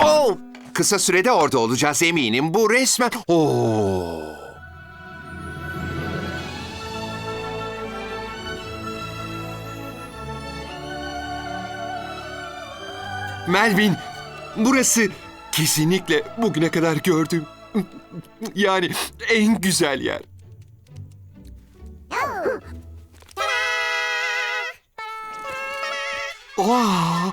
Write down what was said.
Oh, kısa sürede orada olacağız eminim. Bu resmen... Oo. Melvin, burası kesinlikle bugüne kadar gördüğüm yani en güzel yer. Oh,